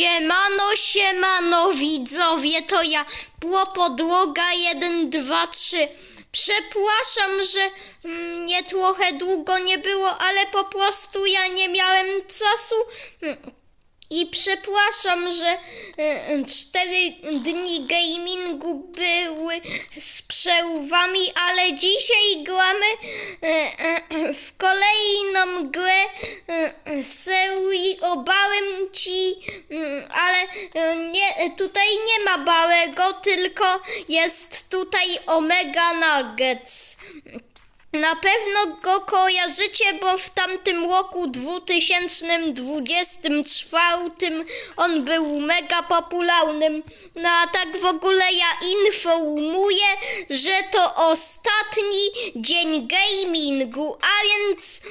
Siemano, siemano widzowie, to ja Płopodłoga 1, 2, 3. Przepraszam, że mm, mnie trochę długo nie było, ale po prostu ja nie miałem czasu. I przepraszam, że e, cztery dni gamingu były z przerwami, ale dzisiaj gramy e, e, w kolejną grę e, serii o Bałem Ci, mm, ale e, nie, tutaj nie ma Bałego, tylko jest tutaj Omega Nuggets. Na pewno go kojarzycie, bo w tamtym roku 2024 on był mega popularnym. No a tak w ogóle ja informuję, że to ostatni dzień gamingu, a więc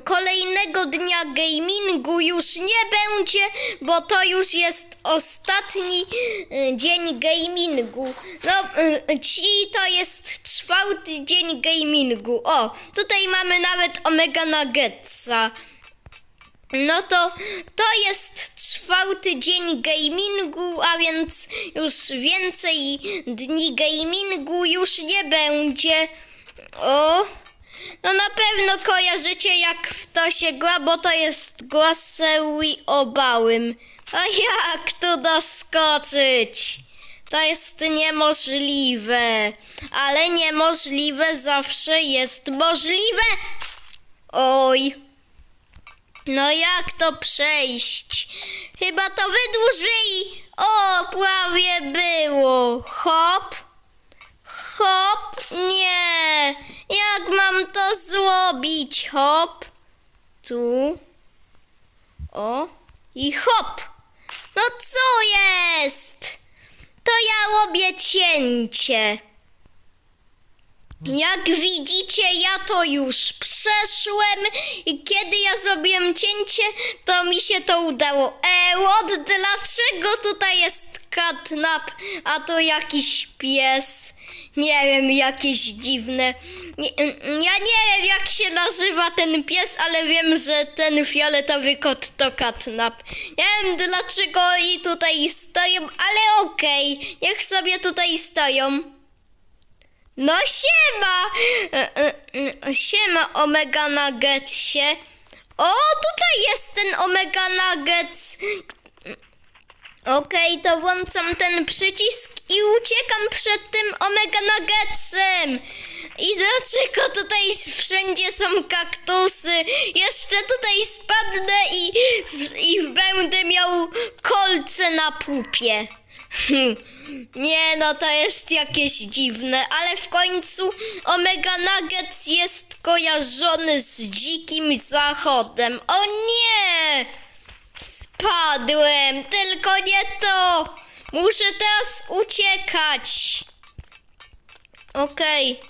kolejnego dnia gamingu już nie będzie, bo to już jest ostatni y, dzień gamingu. No, y, ci to jest czwarty dzień gamingu. O, tutaj mamy nawet Omega Nuggetsa. No to to jest czwarty dzień gamingu, a więc już więcej dni gamingu już nie będzie. O, no na pewno kojarzycie jak w to się gra, bo to jest gra z serii o Bałym. A jak tu doskoczyć? To jest niemożliwe, ale niemożliwe zawsze jest możliwe. Oj. No jak to przejść? Chyba to wydłużyli. O, prawie było. Hop. Hop. Nie. Jak mam to zrobić? Hop. Tu. O. I hop. No co jest? To ja robię cięcie. Jak widzicie, ja to już przeszłem i kiedy ja zrobiłem cięcie, to mi się to udało. E, od dlaczego tutaj jest katnap, a to jakiś pies? Nie wiem, jakieś dziwne. Nie, ja nie wiem, jak się nazywa ten pies, ale wiem, że ten fioletowy kot to katnap. Nie wiem, dlaczego oni tutaj stoją, ale okej, niech sobie tutaj stoją. No siema! E, e, Siema Omega Nuggetsie. O, tutaj jest ten Omega Nuggets. Okej, to włączam ten przycisk i uciekam przed tym Omega Nuggetsem. I dlaczego tutaj wszędzie są kaktusy? Jeszcze tutaj spadnę i, i będę miał kolce na pupie. Hmm. Nie no, to jest jakieś dziwne, ale w końcu Omega Nuggets jest kojarzony z dzikim zachodem. O nie! Spadłem, tylko nie to! Muszę teraz uciekać. Okej.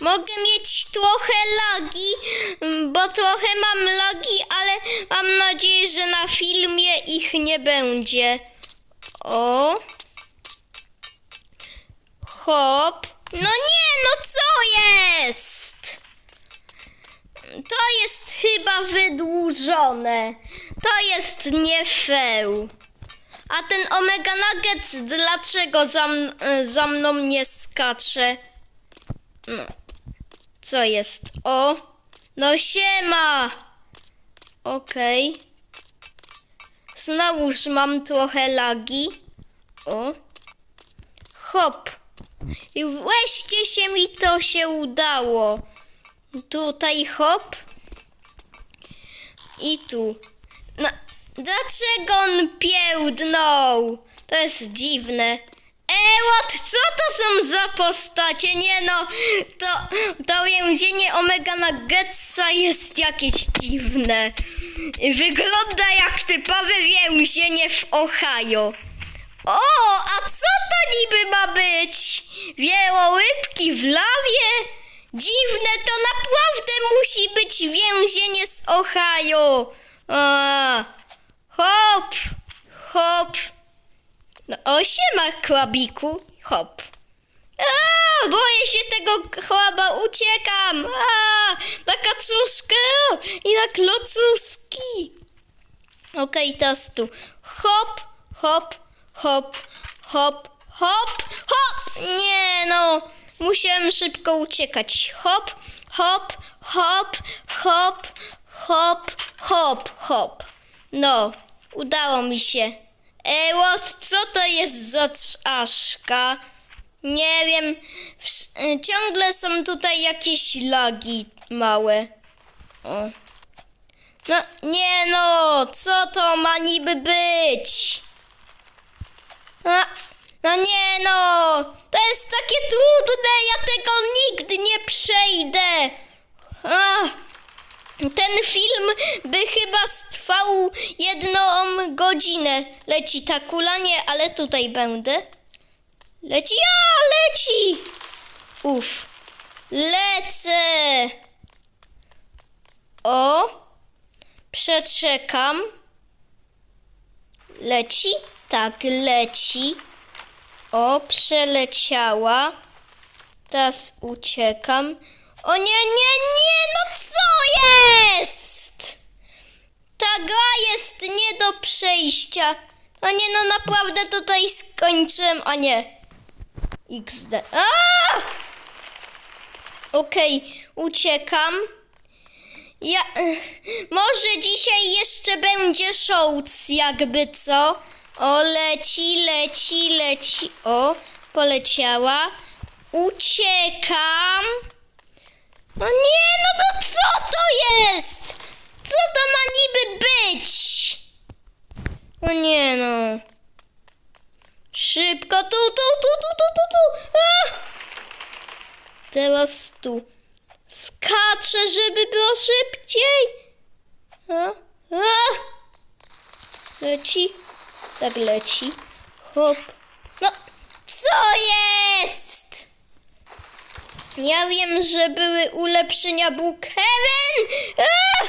Mogę mieć trochę lagi, mm, bo trochę mam lagi, ale mam nadzieję, że na filmie ich nie będzie. O. Hop. No nie, no co jest? To jest chyba wydłużone. To jest nie. A ten Omega Nuggets dlaczego za, za mną nie skacze? No. Co jest? O. No siema. Okej. Znowuż mam trochę lagi. O. Hop. I wreszcie się mi to się udało. Tutaj hop. I tu. No, dlaczego on piełdnął? To jest dziwne. Ewot, co to są za postacie? Nie no, to, to więzienie Omega Nuggetsa jest jakieś dziwne. Wygląda jak typowe więzienie w Ohio. O, a co to niby ma być? Wielołybki w lawie? Dziwne, to naprawdę musi być więzienie z Ohio. A, hop, hop. No, o siema, kłabiku. Hop. A, boję się tego chłaba, uciekam. A, na kaczuszkę i na klocuski. Okej, teraz tu. Hop, hop, hop, hop, hop, hop. Nie no, musiałem szybko uciekać. Hop, hop, hop, hop, hop, hop, hop. No, udało mi się. Ej, what, co to jest za czaszka? Nie wiem, y, ciągle są tutaj jakieś lagi małe. O. No, nie no, co to ma niby być? A, no nie no, to jest takie trudne, ja tego nigdy nie przejdę. A, ten film by chyba trwał jedną godzinę. Leci ta kula, nie, ale tutaj będę. Leci, a leci! Uf, lecę! O, przeczekam. Leci? Tak, leci. O, przeleciała. Teraz uciekam. O nie, nie, nie, no co jest? Ta gra jest nie do przejścia. O nie, no naprawdę tutaj skończyłem. O nie. XD. Okej, uciekam. Ja, może dzisiaj jeszcze będzie shows, jakby co. O, leci, leci, leci. O, poleciała. Uciekam. No nie, no to co to jest? Co to ma niby być? O nie, no. Szybko, tu, tu, tu, tu, tu, tu, tu. Teraz tu. Skaczę, żeby było szybciej. A? A? Leci. Tak leci. Hop. No, co jest? Ja wiem, że były ulepszenia Brookhaven, A!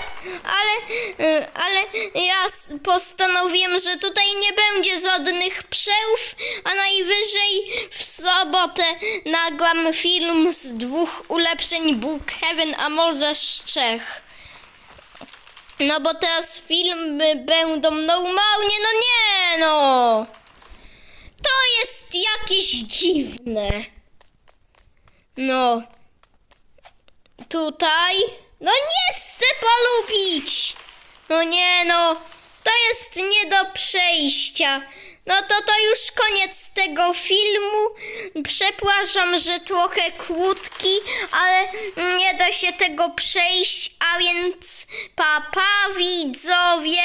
ale, y, ale ja postanowiłem, że tutaj nie będzie żadnych przełów, a najwyżej w sobotę nagram film z dwóch ulepszeń Brookhaven, a może z trzech. No bo teraz filmy będą normalnie, no nie no. To jest jakieś dziwne. No. Tutaj. No nie chcę polubić. No nie no. To jest nie do przejścia. No to to już koniec tego filmu. Przepraszam, że trochę krótki, ale nie da się tego przejść, a więc papa widzowie.